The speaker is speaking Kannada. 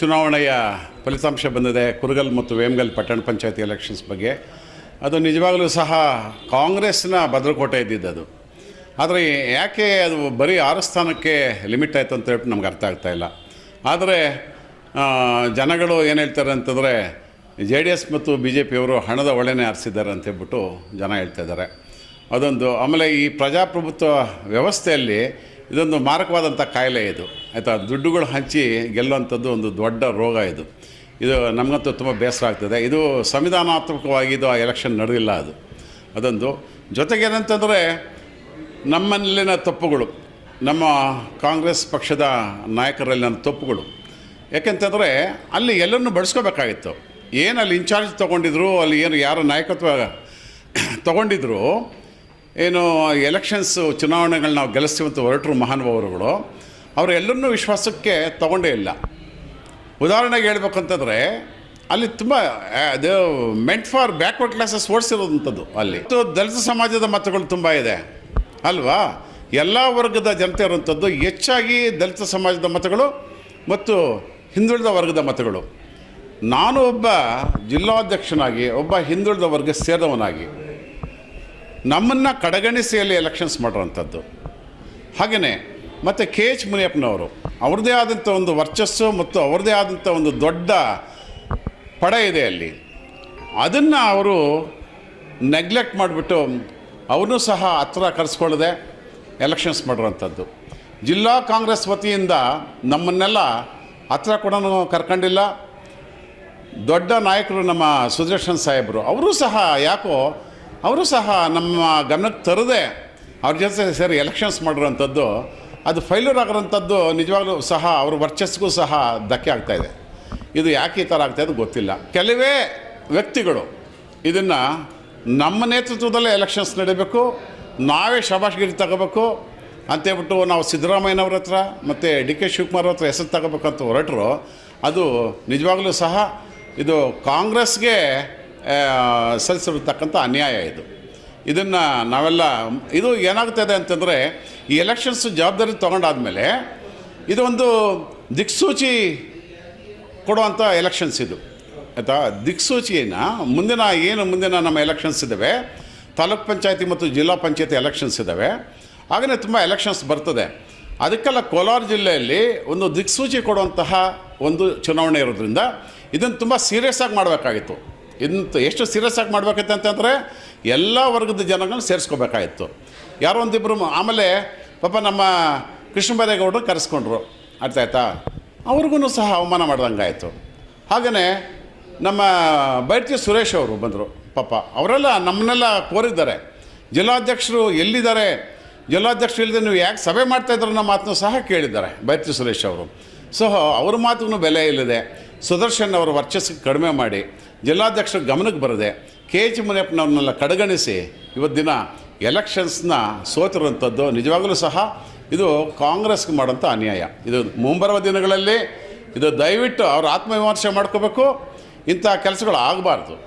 ಚುನಾವಣೆಯ ಫಲಿತಾಂಶ ಬಂದಿದೆ ಕುರುಗಲ್ ಮತ್ತು ವೇಮಗಲ್ ಪಟ್ಟಣ ಪಂಚಾಯತಿ ಎಲೆಕ್ಷನ್ಸ್ ಬಗ್ಗೆ. ಅದು ನಿಜವಾಗಲೂ ಸಹ ಕಾಂಗ್ರೆಸ್ನ ಭದ್ರಕೋಟೆ ಇದ್ದಿದ್ದದು ಆದರೆ ಯಾಕೆ ಅದು ಬರೀ ಆರು ಸ್ಥಾನಕ್ಕೆ ಲಿಮಿಟ್ ಆಯಿತು ಅಂತ ಹೇಳ್ಬಿಟ್ಟು ನಮ್ಗೆ ಅರ್ಥ ಆಗ್ತಾ ಇಲ್ಲ. ಆದರೆ ಜನಗಳು ಏನು ಹೇಳ್ತಾರೆ ಅಂತಂದರೆ, ಜೆ ಡಿ ಎಸ್ ಮತ್ತು ಬಿ ಜೆ ಪಿಯವರು ಹಣದ ಒಳೆನೇ ಆರಿಸಿದ್ದಾರೆ ಅಂತ ಹೇಳ್ಬಿಟ್ಟು ಜನ ಹೇಳ್ತಾ ಇದ್ದಾರೆ. ಅದೊಂದು ಆಮೇಲೆ ಈ ಪ್ರಜಾಪ್ರಭುತ್ವ ವ್ಯವಸ್ಥೆಯಲ್ಲಿ ಇದೊಂದು ಮಾರಕವಾದಂಥ ಕಾಯಿಲೆ ಇದು. ಆಯಿತಾ? ದುಡ್ಡುಗಳು ಹಂಚಿ ಗೆಲ್ಲುವಂಥದ್ದು ಒಂದು ದೊಡ್ಡ ರೋಗ ಇದು. ಇದು ನಮಗಂತೂ ತುಂಬ ಬೇಸರ ಆಗ್ತದೆ. ಇದು ಸಂವಿಧಾನಾತ್ಮಕವಾಗಿ ಇದು ಆ ಎಲೆಕ್ಷನ್ ನಡೆದಿಲ್ಲ ಅದು. ಅದೊಂದು. ಜೊತೆಗೇನಂತಂದರೆ ನಮ್ಮಲ್ಲಿನ ತಪ್ಪುಗಳು, ನಮ್ಮ ಕಾಂಗ್ರೆಸ್ ಪಕ್ಷದ ನಾಯಕರಲ್ಲಿನ ತಪ್ಪುಗಳು. ಯಾಕೆಂತಂದರೆ ಅಲ್ಲಿ ಎಲ್ಲರನ್ನು ಬಡಿಸ್ಕೋಬೇಕಾಗಿತ್ತು. ಏನು ಅಲ್ಲಿ ಇನ್ಚಾರ್ಜ್ ತೊಗೊಂಡಿದ್ರು, ಅಲ್ಲಿ ಏನು ಯಾರು ನಾಯಕತ್ವ ತೊಗೊಂಡಿದ್ರು ಏನು ಎಲೆಕ್ಷನ್ಸ್ ಚುನಾವಣೆಗಳು ನಾವು ಗೆಲ್ಲಿಸ್ತೀವಿ ಅಂತ ಹೊರಟರು ಮಹಾನುಭಾವರುಗಳು ಅವರು ಎಲ್ಲರನ್ನೂ ವಿಶ್ವಾಸಕ್ಕೆ ತಗೊಂಡೇ ಇಲ್ಲ. ಉದಾಹರಣೆಗೆ ಹೇಳ್ಬೇಕಂತಂದರೆ, ಅಲ್ಲಿ ತುಂಬ ಅದು ಮೆಂಟ್ ಫಾರ್ ಬ್ಯಾಕ್ವರ್ಡ್ ಕ್ಲಾಸಸ್ ಓಡಿಸಿರೋದಂಥದ್ದು ಅಲ್ಲಿ. ಮತ್ತು ದಲಿತ ಸಮಾಜದ ಮತಗಳು ತುಂಬ ಇದೆ, ಅಲ್ವಾ? ಎಲ್ಲ ವರ್ಗದ ಜನತೆ ಇರುವಂಥದ್ದು ಹೆಚ್ಚಾಗಿ ದಲಿತ ಸಮಾಜದ ಮತಗಳು ಮತ್ತು ಹಿಂದುಳಿದ ವರ್ಗದ ಮತಗಳು. ನಾನು ಒಬ್ಬ ಜಿಲ್ಲಾಧ್ಯಕ್ಷನಾಗಿ, ಒಬ್ಬ ಹಿಂದುಳಿದ ವರ್ಗ ಸೇರಿದವನಾಗಿ ನಮ್ಮನ್ನು ಕಡೆಗಣಿಸಿ ಅಲ್ಲಿ ಎಲೆಕ್ಷನ್ಸ್ ಮಾಡಿರೋಂಥದ್ದು. ಹಾಗೆಯೇ ಮತ್ತು ಕೆ ಎಚ್ ಮುನಿಯಪ್ಪನವರು ಅವ್ರದ್ದೇ ಆದಂಥ ಒಂದು ವರ್ಚಸ್ಸು ಮತ್ತು ಅವ್ರದ್ದೇ ಆದಂಥ ಒಂದು ದೊಡ್ಡ ಪಡ ಇದೆ ಅಲ್ಲಿ. ಅದನ್ನು ಅವರು ನೆಗ್ಲೆಕ್ಟ್ ಮಾಡಿಬಿಟ್ಟು ಅವನು ಸಹ ಹತ್ರ ಕರೆಸ್ಕೊಳ್ಳದೆ ಎಲೆಕ್ಷನ್ಸ್ ಮಾಡಿರೋಂಥದ್ದು. ಜಿಲ್ಲಾ ಕಾಂಗ್ರೆಸ್ ವತಿಯಿಂದ ನಮ್ಮನ್ನೆಲ್ಲ ಹತ್ರ ಕೂಡ ಕರ್ಕೊಂಡಿಲ್ಲ. ದೊಡ್ಡ ನಾಯಕರು ನಮ್ಮ ಸುದರ್ಶನ್ ಸಾಹೇಬರು, ಅವರು ಸಹ ಯಾಕೋ ಅವರು ಸಹ ನಮ್ಮ ಗಮನಕ್ಕೆ ತರದೆ ಅವ್ರ ಜೊತೆ ಸೇರಿ ಎಲೆಕ್ಷನ್ಸ್ ಮಾಡಿರೋಂಥದ್ದು ಅದು ಫೈಲ್ಯೂರ್ ಆಗಿರೋಂಥದ್ದು ನಿಜವಾಗ್ಲೂ ಸಹ ಅವ್ರ ವರ್ಚಸ್ಗೂ ಸಹ ಧಕ್ಕೆ ಆಗ್ತಾಯಿದೆ ಇದು. ಯಾಕೆ ಈ ಥರ ಆಗ್ತಾಯಿದೆ ಗೊತ್ತಿಲ್ಲ. ಕೆಲವೇ ವ್ಯಕ್ತಿಗಳು ಇದನ್ನು ನಮ್ಮ ನೇತೃತ್ವದಲ್ಲೇ ಎಲೆಕ್ಷನ್ಸ್ ನಡೀಬೇಕು, ನಾವೇ ಶಬಾಷ್ಗಿರಿ ತಗೋಬೇಕು ಅಂತೇಳ್ಬಿಟ್ಟು ನಾವು ಸಿದ್ದರಾಮಯ್ಯನವ್ರ ಹತ್ರ ಮತ್ತು ಡಿ ಕೆ ಶಿವಕುಮಾರ್ ಹತ್ರ ಹೆಸರು ತಗೋಬೇಕಂತ ಹೊರಟರು, ಅದು ನಿಜವಾಗ್ಲೂ ಸಹ ಇದು ಕಾಂಗ್ರೆಸ್ಗೆ ಸಲ್ಲಿಸಿರ್ತಕ್ಕಂಥ ಅನ್ಯಾಯ ಇದು. ಇದನ್ನು ನಾವೆಲ್ಲ, ಇದು ಏನಾಗ್ತದೆ ಅಂತಂದರೆ, ಈ ಎಲೆಕ್ಷನ್ಸ್ ಜವಾಬ್ದಾರಿ ತೊಗೊಂಡಾದಮೇಲೆ ಇದು ಒಂದು ದಿಕ್ಸೂಚಿ ಕೊಡುವಂಥ ಎಲೆಕ್ಷನ್ಸ್ ಇದು. ಆಯಿತಾ? ದಿಕ್ಸೂಚಿಯನ್ನು ಮುಂದಿನ, ಏನು ಮುಂದಿನ ನಮ್ಮ ಎಲೆಕ್ಷನ್ಸ್ ಇದ್ದಾವೆ ತಾಲೂಕ್ ಪಂಚಾಯತಿ ಮತ್ತು ಜಿಲ್ಲಾ ಪಂಚಾಯತಿ ಎಲೆಕ್ಷನ್ಸ್ ಇದ್ದಾವೆ ಹಾಗೆಯೇ ತುಂಬ ಎಲೆಕ್ಷನ್ಸ್ ಬರ್ತದೆ. ಅದಕ್ಕೆಲ್ಲ ಕೋಲಾರ ಜಿಲ್ಲೆಯಲ್ಲಿ ಒಂದು ದಿಕ್ಸೂಚಿ ಕೊಡುವಂತಹ ಒಂದು ಚುನಾವಣೆ ಇರೋದ್ರಿಂದ ಇದನ್ನು ತುಂಬ ಸೀರಿಯಸ್ ಆಗಿ ಮಾಡಬೇಕಾಗಿತ್ತು. ಇದನ್ನು ಎಷ್ಟು ಸೀರಿಯಸ್ ಆಗಿ ಮಾಡಬೇಕಾಯ್ತು ಅಂತಂದರೆ ಎಲ್ಲ ವರ್ಗದ ಜನಗಳನ್ನ ಸೇರಿಸ್ಕೋಬೇಕಾಯಿತು. ಯಾರೋ ಒಂದಿಬ್ಬರು ಆಮೇಲೆ ಪಾಪ ನಮ್ಮ ಕೃಷ್ಣ ಬೈರೇಗೌಡರು ಕರೆಸ್ಕೊಂಡ್ರು. ಅರ್ಥ ಆಯ್ತಾ ಅವ್ರಿಗೂ ಸಹ ಅವಮಾನ ಮಾಡ್ದಂಗಾಯಿತು. ಹಾಗೆಯೇ ನಮ್ಮ ಬೈರ್ತಿ ಸುರೇಶ್ ಅವರು ಬಂದರು. ಪಾಪ ಅವರೆಲ್ಲ ನಮ್ಮನ್ನೆಲ್ಲ ಕೋರಿದ್ದಾರೆ. ಜಿಲ್ಲಾಧ್ಯಕ್ಷರು ಎಲ್ಲಿದ್ದಾರೆ? ಜಿಲ್ಲಾಧ್ಯಕ್ಷರು ಇಲ್ಲದೆ ನೀವು ಯಾಕೆ ಸಭೆ ಮಾಡ್ತಾಯಿದ್ರು ಅನ್ನೋ ಮಾತನ್ನು ಸಹ ಕೇಳಿದ್ದಾರೆ ಬೈರ್ತಿ ಸುರೇಶ್ ಅವರು. ಸೊ, ಅವ್ರ ಮಾತುಗೂ ಬೆಲೆ ಇಲ್ಲದೆ ಸುದರ್ಶನ್ ಅವರ ವರ್ಚಸ್ಸಿಗೆ ಕಡಿಮೆ ಮಾಡಿ ಜಿಲ್ಲಾಧ್ಯಕ್ಷರ ಗಮನಕ್ಕೆ ಬರದೆ ಕೆ ಎಚ್ ಮುನಿಯಪ್ಪನವ್ರನ್ನೆಲ್ಲ ಕಡೆಗಣಿಸಿ ಇವತ್ತಿನ ಎಲೆಕ್ಷನ್ಸ್ನ ಸೋತಿರುವಂಥದ್ದು ನಿಜವಾಗಲೂ ಸಹ ಇದು ಕಾಂಗ್ರೆಸ್ಗೆ ಮಾಡೋಂಥ ಅನ್ಯಾಯ. ಇದು ಮುಂಬರುವ ದಿನಗಳಲ್ಲಿ ಇದು ದಯವಿಟ್ಟು ಅವರು ಆತ್ಮವಿಮರ್ಶೆ ಮಾಡ್ಕೋಬೇಕು. ಇಂಥ ಕೆಲಸಗಳು ಆಗಬಾರ್ದು.